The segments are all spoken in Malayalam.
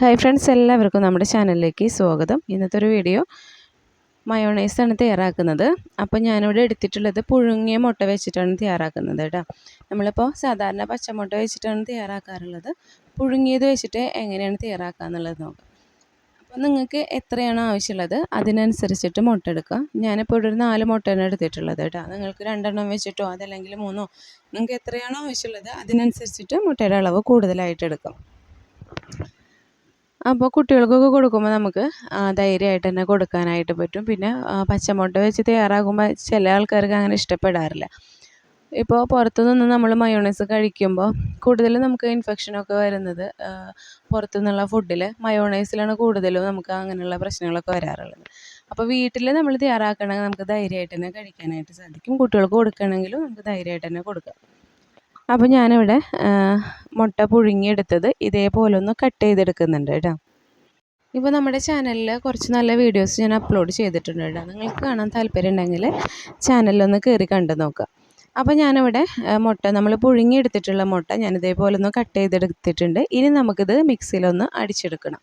ഹായ് ഫ്രണ്ട്സ് എല്ലാവർക്കും നമ്മുടെ ചാനലിലേക്ക് സ്വാഗതം. ഇന്നത്തെ ഒരു വീഡിയോ മയോണൈസാണ് തയ്യാറാക്കുന്നത്. അപ്പോൾ ഞാനിവിടെ എടുത്തിട്ടുള്ളത് പുഴുങ്ങിയ മുട്ട വെച്ചിട്ടാണ് തയ്യാറാക്കുന്നത് കേട്ടോ. നമ്മളിപ്പോൾ സാധാരണ പച്ചമുട്ട വെച്ചിട്ടാണ് തയ്യാറാക്കാറുള്ളത്. പുഴുങ്ങിയത് വെച്ചിട്ട് എങ്ങനെയാണ് തയ്യാറാക്കുക എന്നുള്ളത് നോക്കാം. അപ്പോൾ നിങ്ങൾക്ക് എത്രയാണോ ആവശ്യമുള്ളത് അതിനനുസരിച്ചിട്ട് മുട്ട എടുക്കുക ഞാനിപ്പോൾ ഇവിടെ ഒരു നാല് മുട്ടയാണ് എടുത്തിട്ടുള്ളത് കേട്ടോ. നിങ്ങൾക്ക് രണ്ടെണ്ണം വെച്ചിട്ടോ അതല്ലെങ്കിൽ മൂന്നോ നിങ്ങൾക്ക് എത്രയാണോ ആവശ്യമുള്ളത് അതിനനുസരിച്ചിട്ട് മുട്ടയുടെ അളവ് കൂടുതലായിട്ട് എടുക്കാം. അപ്പോൾ കുട്ടികൾക്കൊക്കെ കൊടുക്കുമ്പോൾ നമുക്ക് ധൈര്യമായിട്ട് തന്നെ കൊടുക്കാനായിട്ട് പറ്റും. പിന്നെ പച്ചമുട്ട വെച്ച് തയ്യാറാകുമ്പോൾ ചില ആൾക്കാർക്ക് അങ്ങനെ ഇഷ്ടപ്പെടാറില്ല. ഇപ്പോൾ പുറത്തുനിന്ന് നമ്മൾ മയോണൈസ് കഴിക്കുമ്പോൾ കൂടുതലും നമുക്ക് ഇൻഫെക്ഷനൊക്കെ വരുന്നത് പുറത്തുനിന്നുള്ള ഫുഡിൽ മയോണൈസിലാണ് കൂടുതലും നമുക്ക് അങ്ങനെയുള്ള പ്രശ്നങ്ങളൊക്കെ വരാറുള്ളത്. അപ്പോൾ വീട്ടിൽ നമ്മൾ തയ്യാറാക്കണമെങ്കിൽ നമുക്ക് ധൈര്യമായിട്ട് തന്നെ കഴിക്കാനായിട്ട് സാധിക്കും. കുട്ടികൾക്ക് കൊടുക്കണമെങ്കിലും നമുക്ക് ധൈര്യമായിട്ട് തന്നെ കൊടുക്കാം. അപ്പോൾ ഞാനിവിടെ മുട്ട പുഴുങ്ങിയെടുത്തത് ഇതേപോലെ ഒന്ന് കട്ട് ചെയ്തെടുക്കുന്നുണ്ട് കേട്ടോ. ഇപ്പോൾ നമ്മുടെ ചാനലിൽ കുറച്ച് നല്ല വീഡിയോസ് ഞാൻ അപ്ലോഡ് ചെയ്തിട്ടുണ്ട് കേട്ടോ നിങ്ങൾക്ക് കാണാൻ താല്പര്യം ഉണ്ടെങ്കിൽ ചാനലിലൊന്ന് കയറി കണ്ടു നോക്കുക അപ്പോൾ ഞാനിവിടെ മുട്ട നമ്മൾ പുഴുങ്ങിയെടുത്തിട്ടുള്ള മുട്ട ഞാൻ ഇതേപോലെ ഒന്ന് കട്ട് ചെയ്തെടുത്തിട്ടുണ്ട്. ഇനി നമുക്കിത് മിക്സിയിലൊന്ന് അടിച്ചെടുക്കണം.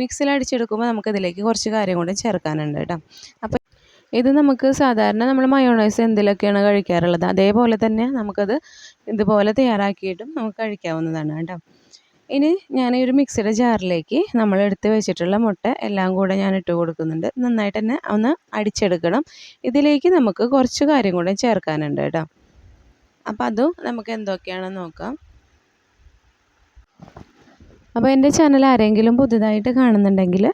മിക്സിയിൽ അടിച്ചെടുക്കുമ്പോൾ നമുക്കിതിലേക്ക് കുറച്ച് കാര്യം കൂടെ ചേർക്കാനുണ്ട് കേട്ടോ. അപ്പോൾ ഇത് നമുക്ക് സാധാരണ നമ്മൾ മയോണൈസ് എന്തിലൊക്കെയാണ് കഴിക്കാറുള്ളത്? അതേപോലെ തന്നെ നമുക്കത് ഇതുപോലെ തയ്യാറാക്കിയിട്ടും നമുക്ക് കഴിക്കാവുന്നതാണ് കേട്ടോ. ഇനി ഞാൻ ഈ ഒരു മിക്സിയുടെ ജാറിലേക്ക് നമ്മൾ എടുത്ത് വെച്ചിട്ടുള്ള മുട്ട എല്ലാം കൂടെ ഞാൻ ഇട്ട് കൊടുക്കുന്നുണ്ട്. നന്നായിട്ട് തന്നെ ഒന്ന് അടിച്ചെടുക്കണം. ഇതിലേക്ക് നമുക്ക് കുറച്ച് കാര്യം കൂടെ ചേർക്കാനുണ്ട് കേട്ടോ. അപ്പോൾ അതും നമുക്ക് എന്തൊക്കെയാണെന്ന് നോക്കാം. അപ്പോൾ എന്റെ ചാനൽ ആരെങ്കിലും പുതുതായിട്ട് കാണുന്നുണ്ടെങ്കിൽ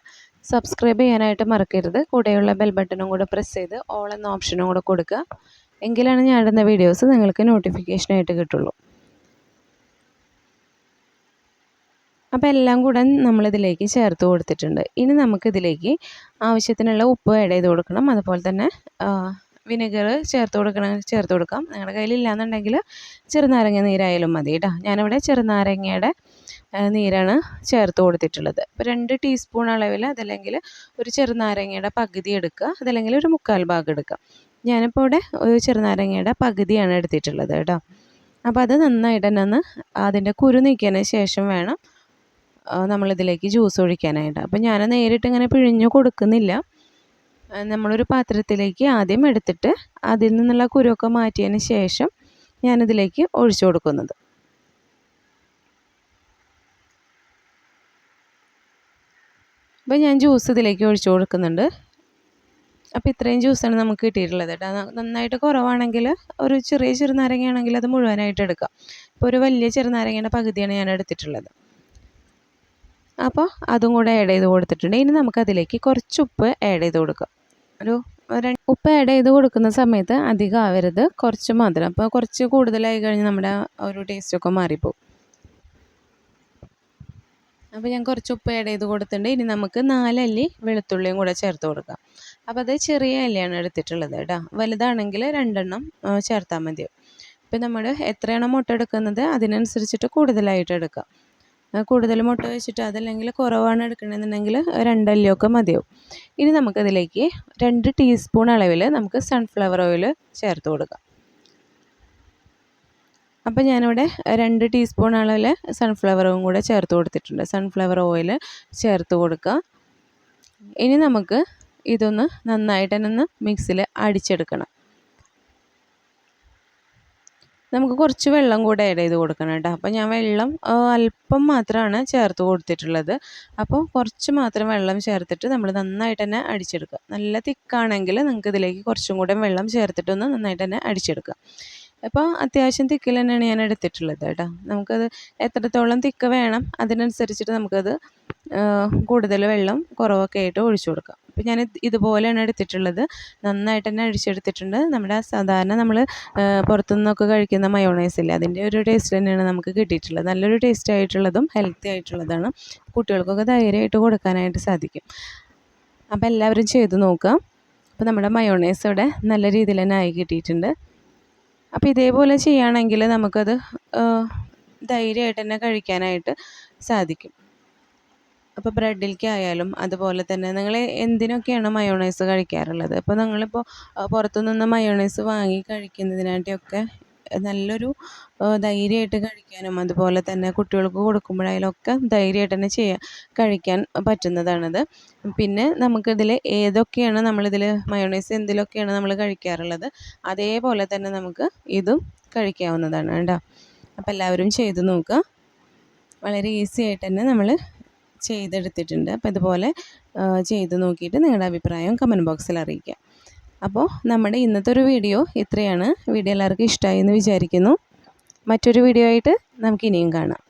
സബ്സ്ക്രൈബ് ചെയ്യാനായിട്ട് മറക്കരുത്. കൂടെയുള്ള ബെൽ ബട്ടണും കൂടെ പ്രസ് ചെയ്ത് ഓൾ എന്ന ഓപ്ഷനും കൂടെ കൊടുക്കുക. എങ്കിലാണ് ഞാൻ ഇടുന്ന വീഡിയോസ് നിങ്ങൾക്ക് നോട്ടിഫിക്കേഷനായിട്ട് കിട്ടുള്ളൂ. അപ്പോൾ എല്ലാം കൂടെ നമ്മളിതിലേക്ക് ചേർത്ത് കൊടുത്തിട്ടുണ്ട്. ഇനി നമുക്കിതിലേക്ക് ആവശ്യത്തിനുള്ള ഉപ്പ് ആഡ് ചെയ്ത് കൊടുക്കണം. അതുപോലെ തന്നെ വിനെഗർ ചേർത്ത് കൊടുക്കണം ചേർത്ത് കൊടുക്കാം. നിങ്ങളുടെ കയ്യിലില്ലാന്നുണ്ടെങ്കിൽ ചെറുനാരങ്ങ നീരായാലും മതി കേട്ടോ ഞാനിവിടെ ചെറുനാരങ്ങയുടെ നീരാണ് ചേർത്ത് കൊടുത്തിട്ടുള്ളത്. അപ്പോൾ രണ്ട് ടീസ്പൂൺ അളവിൽ അതല്ലെങ്കിൽ ഒരു ചെറുനാരങ്ങയുടെ പകുതി എടുക്കുക. അതല്ലെങ്കിൽ ഒരു മുക്കാൽ ഭാഗം എടുക്കുക. ഞാനിപ്പോൾ ഇവിടെ ഒരു ചെറുനാരങ്ങയുടെ പകുതിയാണ് എടുത്തിട്ടുള്ളത് കേട്ടോ അപ്പോൾ അത് നന്നായിട്ട് തന്നെ ഒന്ന് അതിന്റെ കുരു നീക്കിയതിന് ശേഷം വേണം നമ്മളിതിലേക്ക് ജ്യൂസ് ഒഴിക്കാനായിട്ട്. അപ്പോൾ ഞാൻ നേരിട്ട് ഇങ്ങനെ പിഴിഞ്ഞു കൊടുക്കുന്നില്ല. നമ്മളൊരു പാത്രത്തിലേക്ക് ആദ്യം എടുത്തിട്ട് അതിൽ നിന്നുള്ള കുരുവൊക്കെ മാറ്റിയതിന് ശേഷം ഞാനിതിലേക്ക് ഒഴിച്ചു കൊടുക്കുന്നത്. അപ്പോൾ ഞാൻ ജ്യൂസ് ഇതിലേക്ക് ഒഴിച്ചു കൊടുക്കുന്നുണ്ട്. അപ്പോൾ ഇത്രയും ജ്യൂസാണ് നമുക്ക് കിട്ടിയിട്ടുള്ളത് കേട്ടോ. നന്നായിട്ട് കുറവാണെങ്കിൽ ഒരു ചെറിയ ചെറുനാരങ്ങയാണെങ്കിൽ അത് മുഴുവനായിട്ട് എടുക്കാം. ഇപ്പോൾ ഒരു വലിയ ചെറുനാരങ്ങയുടെ പകുതിയാണ് ഞാൻ എടുത്തിട്ടുള്ളത്. അപ്പോൾ അതും കൂടെ ആഡ് ചെയ്ത് കൊടുത്തിട്ടുണ്ട്. ഇനി നമുക്കതിലേക്ക് കുറച്ച് ഉപ്പ് ആഡ് ചെയ്ത് കൊടുക്കാം. ഒരു ഉപ്പ് ആഡ് ചെയ്ത് കൊടുക്കുന്ന സമയത്ത് അധികം ആവരുത്. കുറച്ച് മാത്രം. അപ്പോൾ കുറച്ച് കൂടുതലായി കഴിഞ്ഞാൽ നമ്മുടെ ഒരു ടേസ്റ്റൊക്കെ മാറിപ്പോവും. അപ്പോൾ ഞാൻ കുറച്ച് ഉപ്പ് ആഡ് ചെയ്ത് കൊടുത്തിട്ടുണ്ട്. ഇനി നമുക്ക് നാലല്ലി വെളുത്തുള്ളിയും കൂടെ ചേർത്ത് കൊടുക്കാം. അപ്പോൾ അത് ചെറിയ അല്ലിയാണ് എടുത്തിട്ടുള്ളത് കേട്ടോ. വലുതാണെങ്കിൽ രണ്ടെണ്ണം ചേർത്താൽ മതിയാവും. ഇപ്പം നമ്മൾ എത്രയാണോ മുട്ട എടുക്കുന്നത് അതിനനുസരിച്ചിട്ട് കൂടുതലായിട്ട് എടുക്കാം. കൂടുതൽ മുട്ട വെച്ചിട്ട് അതല്ലെങ്കിൽ കുറവാണ് എടുക്കണമെന്നുണ്ടെങ്കിൽ രണ്ടല്ലിയൊക്കെ മതിയാവും. ഇനി നമുക്കതിലേക്ക് രണ്ട് ടീസ്പൂൺ അളവിൽ നമുക്ക് സൺഫ്ലവർ ഓയിൽ ചേർത്ത് കൊടുക്കാം. അപ്പോൾ ഞാനിവിടെ രണ്ട് ടീസ്പൂൺ അളവിൽ സൺഫ്ലവറും കൂടെ ചേർത്ത് കൊടുത്തിട്ടുണ്ട്. സൺഫ്ലവർ ഓയിൽ ചേർത്ത് കൊടുക്കുക. ഇനി നമുക്ക് ഇതൊന്ന് നന്നായിട്ട് തന്നെ ഒന്ന് മിക്സിയിൽ അടിച്ചെടുക്കണം. നമുക്ക് കുറച്ച് വെള്ളം കൂടെ ആഡ് ചെയ്ത് കൊടുക്കണം കേട്ടോ. അപ്പോൾ ഞാൻ വെള്ളം അല്പം മാത്രമാണ് ചേർത്ത് കൊടുത്തിട്ടുള്ളത്. അപ്പോൾ കുറച്ച് മാത്രം വെള്ളം ചേർത്തിട്ട് നമ്മൾ നന്നായിട്ട് തന്നെ അടിച്ചെടുക്കുക. നല്ല തിക്കാണെങ്കിൽ നിങ്ങൾക്ക് ഇതിലേക്ക് കുറച്ചും കൂടെ വെള്ളം ചേർത്തിട്ടൊന്ന് നന്നായിട്ട് തന്നെ അടിച്ചെടുക്കുക. അപ്പോൾ അത്യാവശ്യം തിക്കിൽ തന്നെയാണ് ഞാൻ എടുത്തിട്ടുള്ളത് കേട്ടോ. നമുക്കത് എത്രത്തോളം തിക്ക് വേണം അതിനനുസരിച്ചിട്ട് നമുക്കത് കൂടുതൽ വെള്ളം കുറവൊക്കെ ആയിട്ട് ഒഴിച്ചു കൊടുക്കാം. അപ്പോൾ ഞാൻ ഇതുപോലെയാണ് എടുത്തിട്ടുള്ളത്. നന്നായിട്ട് തന്നെ അഴിച്ചെടുത്തിട്ടുണ്ട് നമ്മുടെ സാധാരണ നമ്മൾ പുറത്തുനിന്നൊക്കെ കഴിക്കുന്ന മയോണൈസ് ഇല്ലേ അതിന്റെ ഒരു ടേസ്റ്റ് തന്നെയാണ് നമുക്ക് കിട്ടിയിട്ടുള്ളത്. നല്ലൊരു ടേസ്റ്റ് ആയിട്ടുള്ളതും ഹെൽത്തി ആയിട്ടുള്ളതാണ്. കുട്ടികൾക്കൊക്കെ ധൈര്യമായിട്ട് കൊടുക്കാനായിട്ട് സാധിക്കും. അപ്പോൾ എല്ലാവരും ചെയ്ത് നോക്കുക. അപ്പോൾ നമ്മുടെ മയോണൈസ് ഇവിടെ നല്ല രീതിയിൽ തന്നെ ആയി കിട്ടിയിട്ടുണ്ട്. അപ്പോൾ ഇതേപോലെ ചെയ്യുകയാണെങ്കിൽ നമുക്കത് ധൈര്യമായിട്ട് തന്നെ കഴിക്കാനായിട്ട് സാധിക്കും. അപ്പോൾ ബ്രെഡിലേക്കായാലും അതുപോലെ തന്നെ നിങ്ങൾ എന്തിനൊക്കെയാണ് മയോണൈസ് കഴിക്കാറുള്ളത്? അപ്പോൾ നിങ്ങളിപ്പോൾ പുറത്തുനിന്ന് മയോണൈസ് വാങ്ങി കഴിക്കുന്നതിനായിട്ടൊക്കെ നല്ലൊരു ധൈര്യമായിട്ട് കഴിക്കാനും അതുപോലെ തന്നെ കുട്ടികൾക്ക് കൊടുക്കുമ്പോഴായാലും ഒക്കെ ധൈര്യമായിട്ട് തന്നെ ചെയ്യാൻ കഴിക്കാൻ പറ്റുന്നതാണത്. പിന്നെ നമുക്കിതിൽ ഏതൊക്കെയാണ് നമ്മളിതിൽ മയോണൈസ് എന്തിലൊക്കെയാണ് നമ്മൾ കഴിക്കാറുള്ളത്? അതേപോലെ തന്നെ നമുക്ക് ഇതും കഴിക്കാവുന്നതാണ് കേട്ടോ. അപ്പോൾ എല്ലാവരും ചെയ്ത് നോക്കുക. വളരെ ഈസി ആയിട്ട് തന്നെ നമ്മൾ ചെയ്തെടുത്തിട്ടുണ്ട്. അപ്പോൾ ഇതുപോലെ ചെയ്ത് നോക്കിയിട്ട് നിങ്ങളുടെ അഭിപ്രായം കമന്റ് ബോക്സിൽ അറിയിക്കുക. അപ്പോൾ നമ്മുടെ ഇന്നത്തെ ഒരു വീഡിയോ ഇത്രയാണ്. വീഡിയോ എല്ലാവർക്കും ഇഷ്ടമായി എന്ന് വിചാരിക്കുന്നു. മറ്റൊരു വീഡിയോ ആയിട്ട് നമുക്ക് ഇനിയും കാണാം.